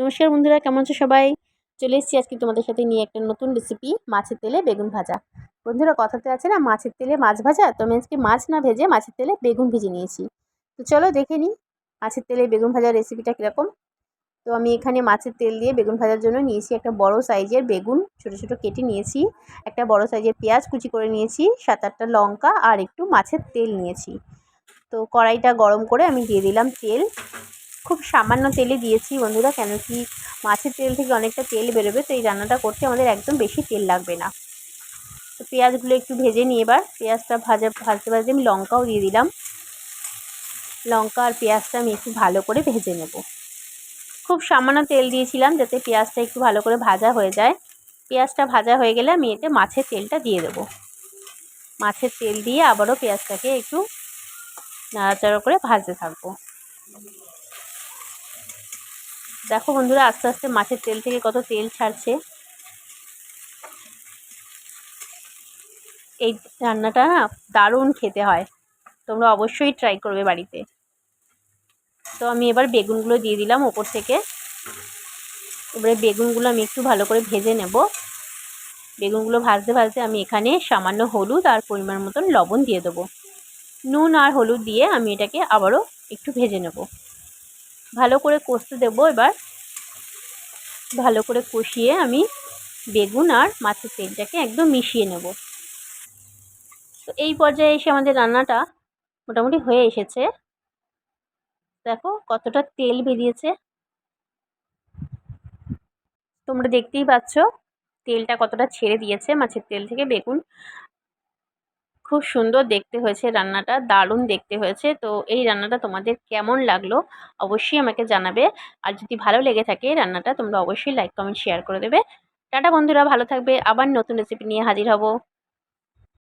নমস্কার বন্ধুরা, কেমন আছো সবাই? চলে এসেছি আজকে তোমাদের সাথে নিয়ে একটা নতুন রেসিপি মাছের তেলে বেগুন ভাজা। বন্ধুরা, কথাতে আছে না, মাছের তেলে মাছ ভাজা? তো আমি আজকে মাছ না ভেজে মাছের তেলে বেগুন ভেজে নিয়েছি। তো চলো দেখে নিই মাছের তেলে বেগুন ভাজার রেসিপিটা কীরকম। তো আমি এখানে মাছের তেল দিয়ে বেগুন ভাজার জন্য নিয়েছি একটা বড় সাইজের বেগুন, ছোট ছোট কেটে নিয়েছি। একটা বড় সাইজের পেঁয়াজ কুচি করে নিয়েছি, সাত আটটা লঙ্কা আর একটু মাছের তেল নিয়েছি। তো কড়াইটা গরম করে আমি দিয়ে দিলাম তেল। খুব সামান্য তেলে দিয়েছি বন্ধুরা, কেন কি মাছের তেল থেকে অনেকটা তেল বেরোবে, তো এই রান্নাটা করতে আমাদের একদম বেশি তেল লাগবে না। তো পেঁয়াজগুলো একটু ভেজে নিয়ে এবার, পেঁয়াজটা ভাজা, ভাজতে ভাজতে আমি লঙ্কাও দিয়ে দিলাম। লঙ্কা আর পেঁয়াজটা আমি একটু ভালো করে ভেজে নেব। খুব সামান্য তেল দিয়েছিলাম যাতে পেঁয়াজটা একটু ভালো করে ভাজা হয়ে যায়। পেঁয়াজটা ভাজা হয়ে গেলে আমি এতে মাছের তেলটা দিয়ে দেবো। মাছের তেল দিয়ে আবারও পেঁয়াজটাকে একটু নাড়াচাড়া করে ভাজতে থাকব। দেখো বন্ধুরা, আস্তে আস্তে মাছের তেল থেকে কত তেল ছাড়ছে। এই রান্নাটা না দারুণ খেতে হয়। তোমরা অবশ্যই ট্রাই করবে বাড়িতে। তো আমি এবার বেগুনগুলো দিয়ে দিলাম ওপর থেকে। এবারে বেগুনগুলো আমি একটু ভালো করে ভেজে নেব। বেগুনগুলো ভাজতে ভাজতে আমি এখানে সামান্য হলুদ আর পরিমাণ মতন লবণ দিয়ে দেবো। নুন আর হলুদ দিয়ে আমি এটাকে আবারও একটু ভেজে নেব। ভালো করে কষতে দেবো এবার। ভালো করে কষিয়ে আমি বেগুন আর মাছের তেলটাকে একদম মিশিয়ে নেব। তো এই পর্যায়ে এসে আমাদের রান্নাটা মোটামুটি হয়ে এসেছে। দেখো কতটা তেল বেরিয়েছে। তোমরা দেখতেই পাচ্ছ তেলটা কতটা ছেড়ে দিয়েছে। মাছের তেল থেকে বেগুন খুব সুন্দর দেখতে হয়েছে রান্নাটা, দারুণ দেখতে হয়েছে। তো এই রান্নাটা তোমাদের কেমন লাগল অবশ্যই আমাকে জানাবে। আর যদি ভালো লেগে থাকে রান্নাটা, তোমরা অবশ্যই লাইক কমেন্ট শেয়ার করে দেবে। টাটা বন্ধুরা, ভালো থাকবে। আবার নতুন রেসিপি নিয়ে হাজির হব।